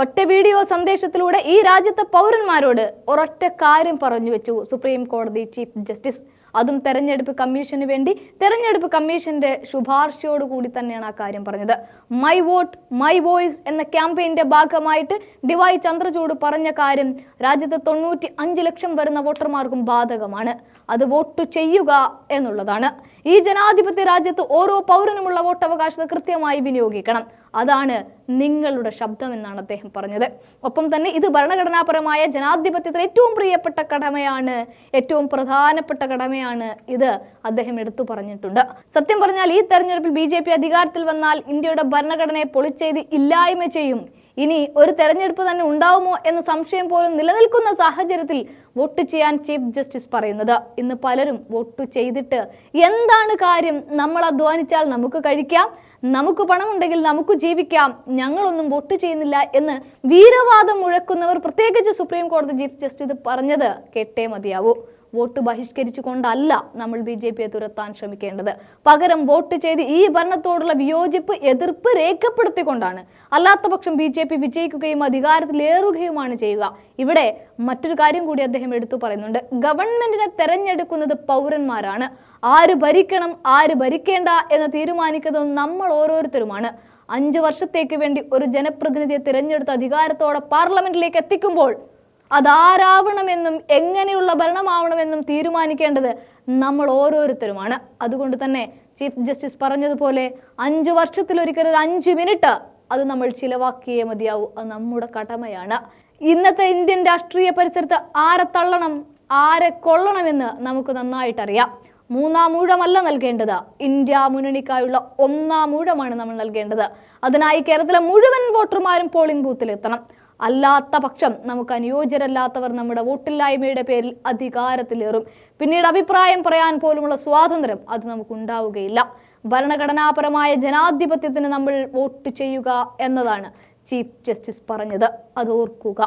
ഒറ്റ വീഡിയോ സന്ദേശത്തിലൂടെ ഈ രാജ്യത്തെ പൗരന്മാരോട് ഒരൊറ്റ കാര്യം പറഞ്ഞു വെച്ചു. സുപ്രീം കോടതി ചീഫ് ജസ്റ്റിസ് അതും തെരഞ്ഞെടുപ്പ് കമ്മീഷന് വേണ്ടി തെരഞ്ഞെടുപ്പ് കമ്മീഷന്റെ ശുപാർശയോട് കൂടി തന്നെയാണ് ആ കാര്യം പറഞ്ഞത്. മൈ വോട്ട് മൈ വോയിസ് എന്ന ക്യാമ്പയിന്റെ ഭാഗമായിട്ട് ഡിവൈ ചന്ദ്രചൂഡ് പറഞ്ഞ കാര്യം രാജ്യത്ത് തൊണ്ണൂറ്റി അഞ്ച് ലക്ഷം വരുന്ന വോട്ടർമാർക്കും ബാധകമാണ്. അത് വോട്ട് ചെയ്യുക എന്നുള്ളതാണ്. ഈ ജനാധിപത്യ രാജ്യത്ത് ഓരോ പൗരനുമുള്ള വോട്ടവകാശത്തെ കൃത്യമായി വിനിയോഗിക്കണം. അതാണ് നിങ്ങളുടെ ശബ്ദം എന്നാണ് അദ്ദേഹം പറഞ്ഞത്. ഒപ്പം തന്നെ ഇത് ഭരണഘടനാപരമായ ജനാധിപത്യത്തിൽ ഏറ്റവും പ്രിയപ്പെട്ട കടമയാണ് ഏറ്റവും പ്രധാനപ്പെട്ട കടമയാണ് ഇത് അദ്ദേഹം എടുത്തു പറഞ്ഞിട്ടുണ്ട്. സത്യം പറഞ്ഞാൽ ഈ തെരഞ്ഞെടുപ്പിൽ ബി അധികാരത്തിൽ വന്നാൽ ഇന്ത്യയുടെ ഭരണഘടനയെ പൊളിച്ചെയ്ത് ഇല്ലായ്മ ചെയ്യും. ഇനി ഒരു തെരഞ്ഞെടുപ്പ് തന്നെ ഉണ്ടാവുമോ എന്ന സംശയം പോലും നിലനിൽക്കുന്ന സാഹചര്യത്തിൽ വോട്ട് ചെയ്യാൻ ചീഫ് ജസ്റ്റിസ് പറയുന്നത്. ഇന്ന് പലരും വോട്ട് ചെയ്തിട്ട് എന്താണ് കാര്യം? നമ്മൾ അധ്വാനിച്ചാൽ നമുക്ക് കഴിക്കാം. നമുക്ക് പണമുണ്ടെങ്കിൽ നമുക്ക് ജീവിക്കാം. ഞങ്ങളൊന്നും വോട്ട് ചെയ്യുന്നില്ല എന്ന് വീരവാദം മുഴക്കുന്നവർ പ്രത്യേകിച്ച് സുപ്രീം കോടതി ചീഫ് ജസ്റ്റിസ് പറഞ്ഞത് കേട്ടേ മതിയാവൂ. വോട്ട് ബഹിഷ്കരിച്ചുകൊണ്ടല്ല നമ്മൾ ബി ജെ പിയെ തുരത്താൻ ശ്രമിക്കേണ്ടത്. പകരം വോട്ട് ചെയ്ത് ഈ ഭരണത്തോടുള്ള വിയോജിപ്പ് എതിർപ്പ് രേഖപ്പെടുത്തിക്കൊണ്ടാണ്. അല്ലാത്ത പക്ഷം ബി ജെ പി വിജയിക്കുകയും അധികാരത്തിലേറുകയുമാണ് ചെയ്യുക. ഇവിടെ മറ്റൊരു കാര്യം കൂടി അദ്ദേഹം എടുത്തു പറയുന്നുണ്ട്. ഗവൺമെന്റിനെ തെരഞ്ഞെടുക്കുന്നത് പൗരന്മാരാണ്. ആര് ഭരിക്കണം ആര് ഭരിക്കേണ്ട എന്ന് തീരുമാനിക്കുന്നത് നമ്മൾ ഓരോരുത്തരുമാണ്. അഞ്ചു വർഷത്തേക്ക് വേണ്ടി ഒരു ജനപ്രതിനിധിയെ തിരഞ്ഞെടുത്ത് അധികാരത്തോടെ പാർലമെന്റിലേക്ക് എത്തിക്കുമ്പോൾ അതാരാവണമെന്നും എങ്ങനെയുള്ള ഭരണമാവണമെന്നും തീരുമാനിക്കേണ്ടത് നമ്മൾ ഓരോരുത്തരുമാണ്. അതുകൊണ്ട് തന്നെ ചീഫ് ജസ്റ്റിസ് പറഞ്ഞതുപോലെ അഞ്ച് വർഷത്തിലൊരിക്കൽ ഒരു അഞ്ച് മിനിറ്റ് അത് നമ്മൾ ചിലവാക്കിയേ മതിയാവൂ. അത് നമ്മുടെ കടമയാണ്. ഇന്നത്തെ ഇന്ത്യൻ രാഷ്ട്രീയ പരിസരത്ത് ആരെ തള്ളണം ആരെ കൊള്ളണമെന്ന് നമുക്ക് നന്നായിട്ടറിയാം. മൂന്നാം ഊഴമല്ല നൽകേണ്ടത്. ഇന്ത്യ മുന്നണിക്കായുള്ള ഒന്നാം ഊഴമാണ് നമ്മൾ നൽകേണ്ടത്. അതിനായി കേരളത്തിലെ മുഴുവൻ വോട്ടർമാരും പോളിംഗ് ബൂത്തിൽ എത്തണം അല്ലാത്ത പക്ഷം നമുക്ക് അനുയോജ്യരല്ലാത്തവർ നമ്മുടെ വോട്ടില്ലായ്മയുടെ പേരിൽ അധികാരത്തിലേറും പിന്നീട് അഭിപ്രായം പറയാൻ പോലുമുള്ള സ്വാതന്ത്ര്യം അത് നമുക്ക് ഉണ്ടാവുകയില്ല ഭരണഘടനാപരമായ ജനാധിപത്യത്തിന് നമ്മൾ വോട്ട് ചെയ്യുക എന്നതാണ് ചീഫ് ജസ്റ്റിസ് പറഞ്ഞത്. അത് ഓർക്കുക